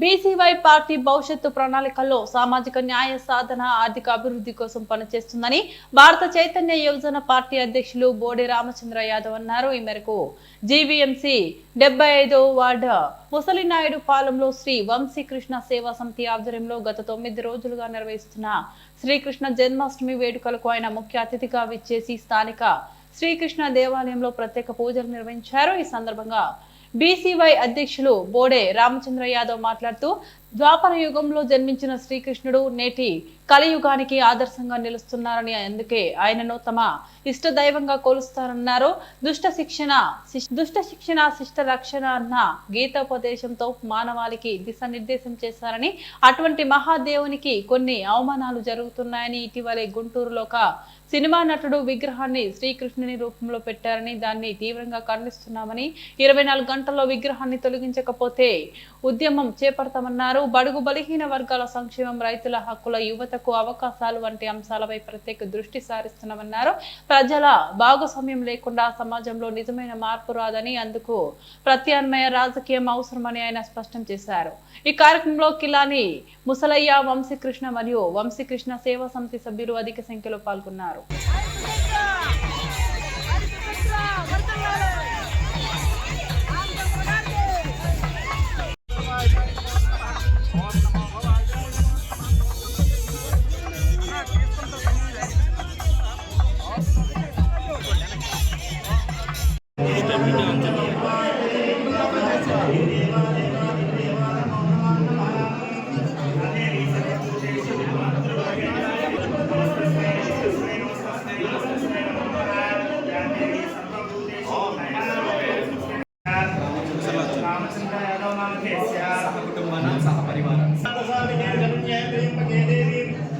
BCY party భవిష్యత్తు ప్రణాళికల్లో సామాజిక న్యాయ సాధన ఆర్థిక అభివృద్ధి కోసం పనిచేస్తుందని భారత చైతన్య యువజన పార్టీ అధ్యక్షులు బోడి రామచంద్ర యాదవ్ అన్నారు. ఈ మేరకు జీవీఎంసీ డెబ్బై ఐదో వార్డు ముసలినాయుడు పాలెంలో శ్రీ వంశీకృష్ణ సేవా సమితి ఆధ్వర్యంలో గత తొమ్మిది రోజులుగా నిర్వహిస్తున్న శ్రీకృష్ణ జన్మాష్టమి వేడుకలకు ఆయన ముఖ్య అతిథిగా విచ్చేసి స్థానిక శ్రీకృష్ణ దేవాలయంలో ప్రత్యేక పూజలు నిర్వహించారు. ఈ సందర్భంగా బీసీవై అధ్యక్షులు బోడే రామచంద్ర యాదవ్ మాట్లాడుతూ ద్వాపర యుగంలో జన్మించిన శ్రీకృష్ణుడు నేటి కలియుగానికి ఆదర్శంగా నిలుస్తున్నారని అందుకే ఆయనను తమ ఇష్ట దైవంగా కొలుస్తారన్నారు దుష్ట శిక్షణ దుష్ట శిక్షణ శిష్ట రక్షణ అన్న గీతోపదేశంతో మానవాళికి దిశానిర్దేశం చేశారని అటువంటి మహాదేవునికి కొన్ని అవమానాలు జరుగుతున్నాయని ఇటీవలే గుంటూరులో ఒక సినిమా నటుడు విగ్రహాన్ని శ్రీకృష్ణుని రూపంలో పెట్టారని దాన్ని తీవ్రంగా ఖండిస్తున్నామని ఇరవై నాలుగు గంటల్లో విగ్రహాన్ని తొలగించకపోతే ఉద్యమం చేపడతామన్నారు. బడుగు బలహీన వర్గాల సంక్షేమం రైతుల హక్కుల యువతకు అవకాశాలు వంటి అంశాలపై ప్రత్యేక దృష్టి సారిస్తున్నామన్నారు. ప్రజల భాగస్వామ్యం లేకుండా సమాజంలో నిజమైన మార్పు రాదని అందుకు ప్రత్యామ్నాయ రాజకీయం అవసరమని ఆయన స్పష్టం చేశారు. ఈ కార్యక్రమంలో కిలాని ముసలయ్య వంశీకృష్ణ మరియు వంశీకృష్ణ సేవా సమితి సభ్యులు అధిక సంఖ్యలో పాల్గొన్నారు.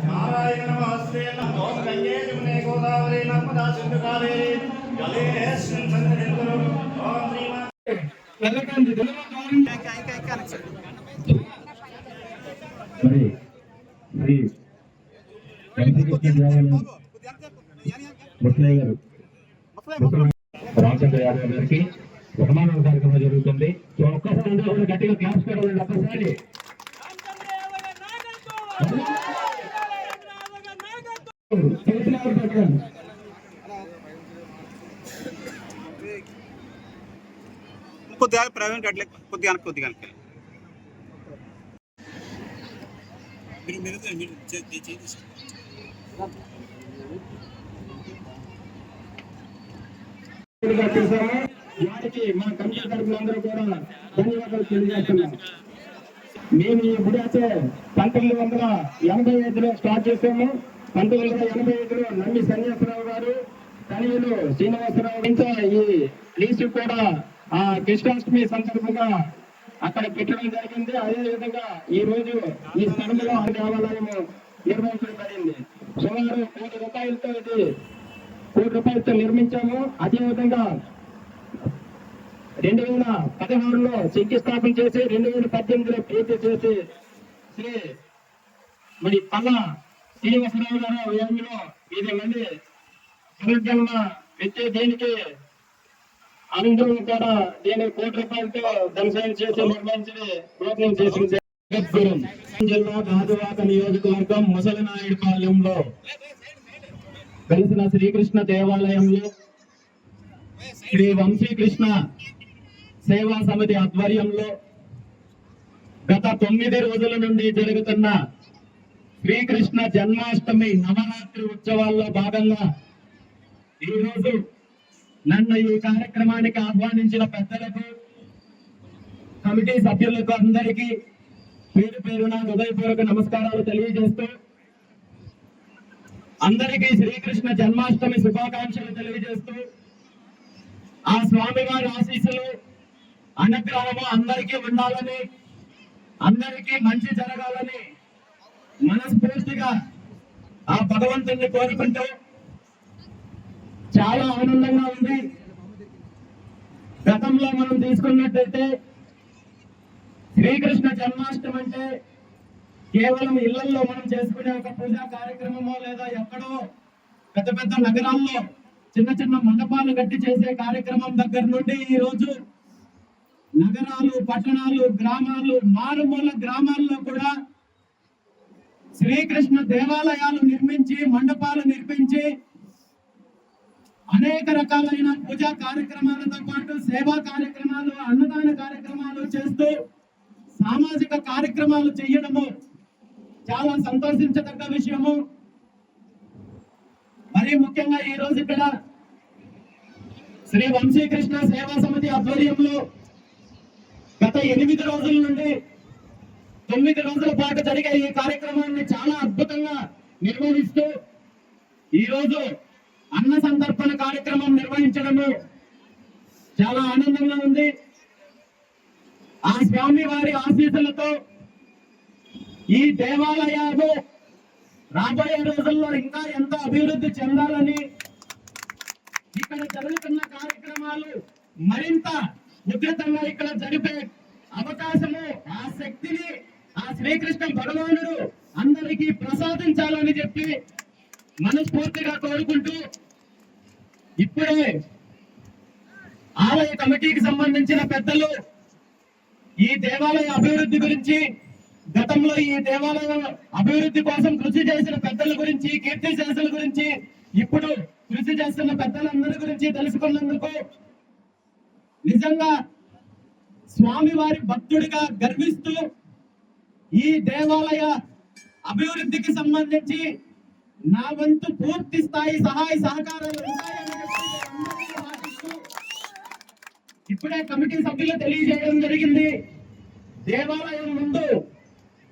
నారాయణ నమస్తే నమో గంగే జమునే గోదావరి నర్మదా సింధు కావేరి జలేస్మిన్ ఓం శ్రీమా మరి శ్రీ ముసలయ్య గారు రామచంద్ర యాదవ్ గారికి కార్యక్రమం జరుగుతుంది. ఒక్కసారి గట్టిగా క్లాప్స్ పెట్టాలండి ఒక్కసారి తెలిసిన వారు పెట్టండి కొద్దిగా ప్రవీణ్ గట్లే కొద్దిగా కొద్దిగా మీరు మీరు చేయండి. వారికి మా కమిటీ తరఫున అందరూ కూడా ధన్యవాదాలు తెలియజేస్తున్నాం. మేము ఈ గుడి అయితే పంతొమ్మిది వందల ఎనభై ఐదులో స్టార్ట్ చేసాము పంతొమ్మిది వందల ఎనభై ఐదులో నమ్మి సన్యాసరావు గారు తనయులు శ్రీనివాసరావు ఇంకా ఈ లీజు కూడా ఆ కృష్ణాష్టమి సందర్భంగా అక్కడ పెట్టడం జరిగింది. అదే విధంగా ఈ రోజు ఈ స్థలంలో ఆ దేవాలయము నిర్మించడం జరిగింది సుమారు కోటి రూపాయలతో ఇది కోటి రూపాయలతో నిర్మించాము. అదే విధంగా రెండు వేల పదహారులో శంకుస్థాపన చేసి రెండు వేల పద్దెనిమిదిలో పూర్తి చేసి శ్రీ మరి పల్లా శ్రీనివాసరావు గారు ఏమిలో ఇది మంది పునర్జన్మ విద్య దీనికి? అందరూ కూడా దీని కోటి రూపాయలతో ధనసాయం చేసి నిర్మించి ప్రయత్నం చేసింది. జిల్లా గాజువాక నియోజకవర్గం ముసలినాయుడుపాలెంలో కలిసిన శ్రీకృష్ణ దేవాలయంలో శ్రీ వంశీకృష్ణ సేవా సమితి ఆధ్వర్యంలో గత తొమ్మిది రోజుల నుండి జరుగుతున్న శ్రీకృష్ణ జన్మాష్టమి నవరాత్రి ఉత్సవాల్లో భాగంగా ఈరోజు నన్ను ఈ కార్యక్రమానికి ఆహ్వానించిన పెద్దలకు కమిటీ సభ్యులకు అందరికీ పేరు పేరున హృదయపూర్వక నమస్కారాలు తెలియజేస్తూ అందరికీ శ్రీకృష్ణ జన్మాష్టమి శుభాకాంక్షలు తెలియజేస్తూ ఆ స్వామివారి ఆశీస్సులు అనుగ్రహము అందరికీ ఉండాలని అందరికీ మంచి జరగాలని మనస్ఫూర్తిగా ఆ భగవంతుణ్ణి కోరుకుంటూ చాలా ఆనందంగా ఉంది. గతంలో మనం తీసుకున్నట్టయితే శ్రీకృష్ణ జన్మాష్టమి అంటే కేవలం ఇళ్ళలో మనం చేసుకునే ఒక పూజా కార్యక్రమమో లేదా ఎక్కడో పెద్ద పెద్ద నగరాల్లో చిన్న చిన్న మండపాలు కట్టి చేసే కార్యక్రమం దగ్గర నుండి ఈ రోజు నగరాలు పట్టణాలు గ్రామాలు మారుమూల గ్రామాల్లో కూడా శ్రీకృష్ణ దేవాలయాలు నిర్మించి మండపాలు నిర్మించి అనేక రకాలైన పూజా కార్యక్రమాలతో పాటు సేవా కార్యక్రమాలు అన్నదాన కార్యక్రమాలు చేస్తూ సామాజిక కార్యక్రమాలు చేయడము చాలా సంతోషించదగ్గ విషయము. మరి ముఖ్యంగా ఈ రోజు ఇక్కడ శ్రీ వంశీకృష్ణ సేవా సమితి ఆధ్వర్యంలో గత ఎనిమిది రోజుల నుండి తొమ్మిది రోజుల పాటు జరిగే ఈ కార్యక్రమాన్ని చాలా అద్భుతంగా నిర్వహిస్తూ ఈ రోజు అన్న సంతర్పణ కార్యక్రమం నిర్వహించడము చాలా ఆనందంగా ఉంది. ఆ స్వామి వారి ఆశీస్సులతో ఈ దేవాలయాలు రాబోయే రోజుల్లో ఇంకా ఎంతో అభివృద్ధి చెందాలని ఇక్కడ జరుగుతున్న కార్యక్రమాలు మరింత ఉధృతంగా ఇక్కడ జరిపే అవకాశము ఆ శక్తిని ఆ శ్రీకృష్ణ భగవానుడు అందరికీ ప్రసాదించాలని చెప్పి మనస్ఫూర్తిగా కోరుకుంటూ ఇప్పుడే ఆలయ కమిటీకి సంబంధించిన పెద్దలు ఈ దేవాలయ అభివృద్ధి గురించి గతంలో ఈ దేవాలయం అభివృద్ధి కోసం కృషి చేసిన పెద్దల గురించి కీర్తి శేషుల గురించి ఇప్పుడు కృషి చేస్తున్న పెద్దలందరి గురించి తెలుసుకున్నందుకు నిజంగా స్వామి వారి భక్తుడిగా గర్విస్తూ ఈ దేవాలయ అభివృద్ధికి సంబంధించి నా వంతు పూర్తి స్థాయి సహాయ సహకారాలు ఇప్పుడే కమిటీ సభ్యులు తెలియజేయడం జరిగింది. దేవాలయం ముందు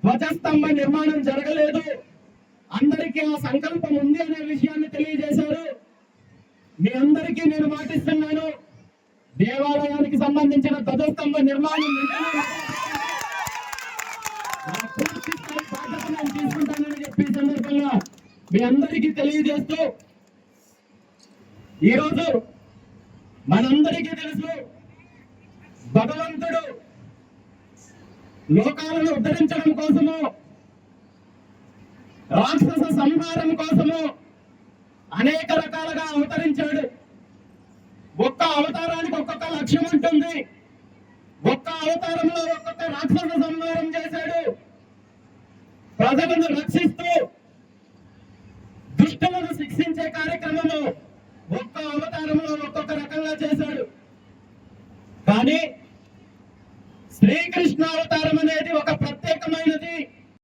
ధ్వజస్తంభ నిర్మాణం జరగలేదు. అందరికీ ఆ సంకల్పం ఉంది అనే విషయాన్ని తెలియజేశారు. మీ అందరికీ నేను మాటిస్తున్నాను. దేవాలయానికి సంబంధించిన ధ్వజస్తంభ నిర్మాణం వెంటనే నా పూర్తి స్థాయి బాధ్యత నేను తీసుకుంటానని ఈ సందర్భంగా మీ అందరికీ తెలియజేస్తూ ఈరోజు మనందరికీ తెలుసు భగవంతుడు లోకాలను ఉద్ధరించడం కోసము రాక్షస సంహారం కోసము అనేక రకాలుగా అవతరించాడు ఒక్క అవతారానికి ఒక్కొక్క లక్ష్యం ఉంటుంది. ఒక్క అవతారంలో ఒక్కొక్క రాక్షస సంహారం చేశాడు. ప్రజలను రక్షిస్తూ దుష్టులను శిక్షించే కార్యక్రమము ఒక్క అవతారంలో ఒక్కొక్క రకంగా చేశాడు. కానీ శ్రీకృష్ణ అవతారం అనేది ఒక ప్రత్యేకమైనది.